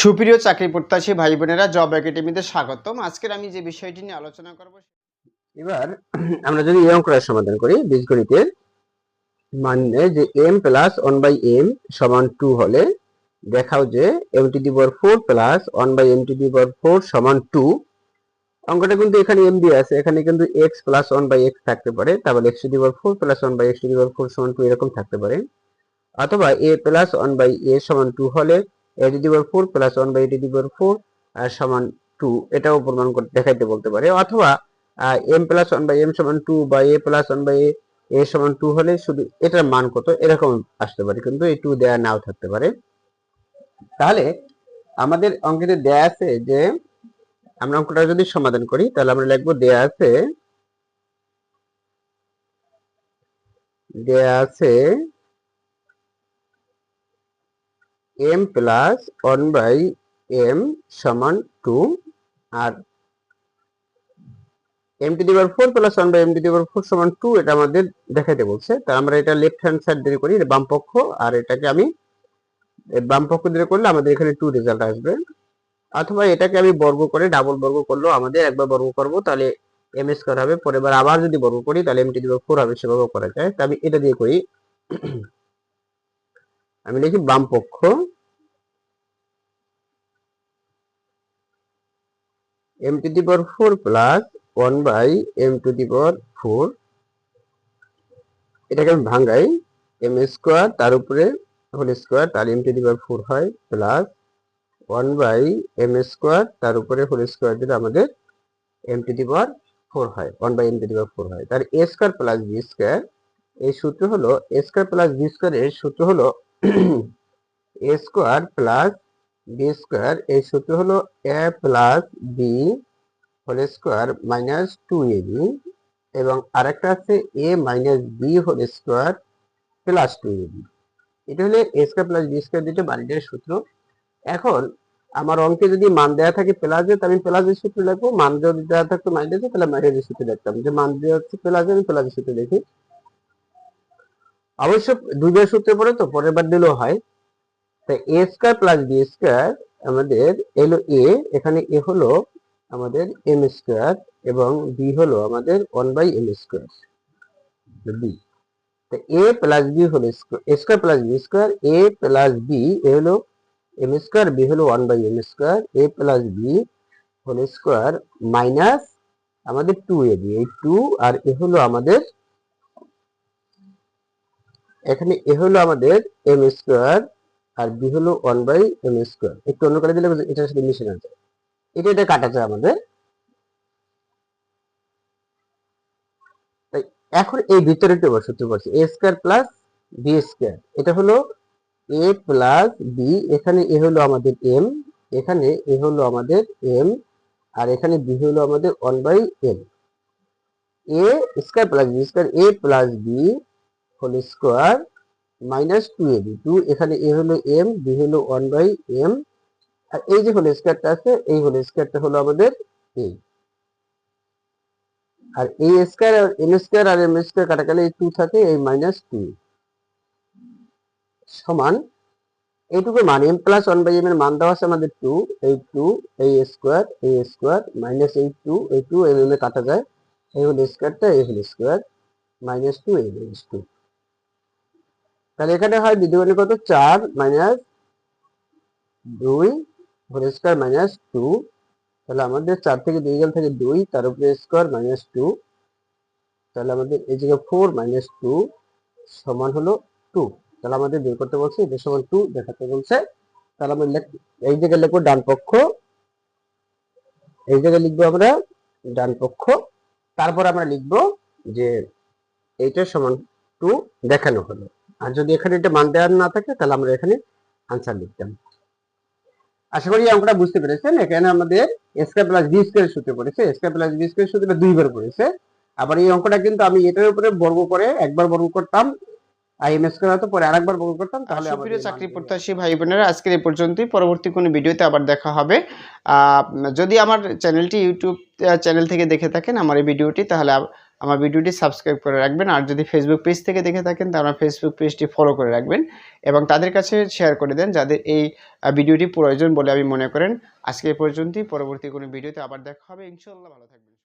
সুপ্রিয় চাকরি প্রত্যাশী ভাই বোনেরা, জব একাডেমিতে স্বাগতম। আজকের আমি যে বিষয়টি নিয়ে আলোচনা করব এবার আমরা যদি এই অঙ্কটার সমাধান করি বীজগণিতের মানে যে m plus one by m সমান টু হলে দেখাও যে m to the power four plus one by m to the power four সমান টু অঙ্কটা কিন্তু এখানে এম দিয়ে আছে, এখানে কিন্তু x plus one by x থাকতে পারে তারপর x to the power four plus one by x to the power four সমান টু এরকম থাকতে পারে। অথবা a plus one by a সমান টু হলে a to the power four plus one by a to the power four সমান two এটাও প্রমাণ করতে দেখাইতে বলতে পারে। অথবা m plus one by m সমান টু বা এ প্লাস বাই এ এ সমান টু হলে শুধু এটার মান কত? এরকম আসতে পারে। কিন্তু এই টু দেয়া নাও থাকতে পারে। তাহলে, আমাদের অঙ্কেতে দেয়া আছে যে, আমরা অঙ্কটা যদি সমাধান করি, তাহলে আমরা লিখব দেয়া আছে দেয়া আছে m plus one by m সমান two R m to the power four plus one by m to the power four সমান টু এটা আমাদের দেখাইতে বলছে। তা আমরা এটা লেফট হ্যান্ড সাইড দিয়ে করি বাম পক্ষ, আর এটাকে আমি বাম পক্ষ দিয়ে করলে আমাদের এখানে টু রেজাল্ট আসবে। অথবা এটাকে আমি বর্গ করে ডাবল বর্গ করলেও আমাদের একবার বর্গ করব, তাহলে এম স্কোয়ার হবে। পরের বার আবার যদি বর্গ করি, তাহলে m to the power four হবে সেভাবে করা যায়। তা আমি এটা দিয়ে করি। আমি লিখি বাম পক্ষ। M to the power four plus one by m to the power four এটাকে আমি ভাঙাই। এম স্কোয়ার তার উপরে হোল স্কোয়ার তার m to the power four হয় plus one by m square তার উপরে হোল স্কোয়ার দিলে আমাদের m to the power four হয় one by m to the power four হয়। তার a square plus b square এই সূত্র হলো a square plus b square এর সূত্র হলো a square plus b square এই সূত্র হলো a plus b whole square minus two a b এবং আরেকটা আছে a minus b whole square plus two a b এটা হলে a square plus b square দুটো বাড়িটার সূত্র। এখন আমার অঙ্কে যদি মান দেওয়া থাকে প্লাসে তাহলে আমি প্লাসের সূত্র লিখব। মান যদি দেওয়া থাকতো মাইনাসে তাহলে মাইনাসের সূত্র লিখতাম। যে মান দেওয়া হচ্ছে প্লাসে আমি প্লাসের সূত্র দেখি অবশ্য দুইবার সূত্রে পড়ে তো, পরের বার দিলেও হয়। তাই a square plus b square আমাদের এলো এ, এখানে এ হলো আমাদের এম স্কোয়ার এবং বি হলো আমাদের one by M square B. A plus B হলো square plus B square A plus B, A হলো এম স্কোয়ার বি হলো one by M square A plus B whole square minus আমাদের two A B এই two আর এ হলো আমাদের, এখানে এ হলো আমাদের এম স্কোয়ার আর বি হলো ওয়ান বাই এম স্কোয়ার একটু অন্য করে দিলে এটার সাথে মিশে না যায় এটা এটা কাটা যায় আমাদের এখন এই ভিতরে একটু সূত্র পড়ছে A square plus B square এটা হলো এ প্লাস বি এখানে এ হলো আমাদের এম এখানে এ হলো আমাদের এম আর এখানে বি হলো আমাদের one by M A square plus B square A plus B whole square minus two A B. Two, এখানে এ হলো এম, বি হলো ওয়ান বাই এম। আর এই যে হোল স্কোয়ারটা আছে, এই হোল স্কোয়ারটা হলো আমাদের এ। আর এই স্কোয়ার আর এম স্কোয়ার আর এম স্কোয়ার কাটাকালে এই টু থাকে, এই মাইনাস টু। সমান, এইটুকু মান, M plus one by M এর মান দেওয়া আছে আমাদের টু, এই টু, এই স্কোয়ার এই স্কোয়ার, মাইনাস এই টু এই টু এম এম এ কাটা যায়। এই হোল স্কোয়ারটা, এই হোল স্কোয়ার, মাইনাস টু, এই মাইনাস টু তাহলে এখানে হয় বিদ্যমানের কত? চার মাইনাস দুই হোল স্কোয়ার মাইনাস টু তাহলে আমাদের চার থেকে দুই গেল থেকে দুই, তার উপরে স্কোয়ার মাইনাস টু তাহলে আমাদের এই জায়গায় ফোর মাইনাস টু সমান হলো টু তাহলে আমাদের বের করতে বলছে এটা সমান টু দেখাতে বলছে। তাহলে আমরা এই জায়গায় লিখব ডান পক্ষ। এই জায়গায় লিখব আমরা ডান পক্ষ। তারপর আমরা লিখব যে এইটা সমান টু দেখানো হলো। আর যদি এখানে এটা মান দেওয়ার না থাকে তাহলে আমরা এখানে আনসার লিখতাম। আশা করি অঙ্কটা বুঝতে পেরেছেন। এখানে আমাদের স্কোয়ার প্লাস বি স্কোয়ার সূত্রে পড়েছে। স্কোয়ার প্লাস বি স্কোয়ার সূত্রটা দুইবার পড়েছে। আবার এই অঙ্কটা কিন্তু আমি এটার উপরে বর্গ করে একবার বর্গ করতাম। আর এম স্কোয়ার হতো পরে আরেকবার বর্গ করতাম তাহলে সুপ্রিয় চাকরি প্রত্যাশী ভাই বোনেরা আজকের এই পর্যন্তই। পরবর্তী কোনো ভিডিওতে আবার দেখা হবে। আহ, যদি আমার চ্যানেলটি ইউটিউব চ্যানেল থেকে দেখে থাকেন আমার এই ভিডিওটি তাহলে আমার ভিডিওটি সাবস্ক্রাইব করে রাখবেন। আর যদি ফেসবুক পেজ থেকে দেখে থাকেন তারা ফেসবুক পেজটি ফলো করে রাখবেন এবং তাদের কাছে শেয়ার করে দেন যাদের এই ভিডিওটি প্রয়োজন বলে আমি মনে করেন। আজকে পর্যন্তই। পরবর্তী কোনো ভিডিওতে আবার দেখা হবে। ইনশাল্লাহ ভালো থাকবেন।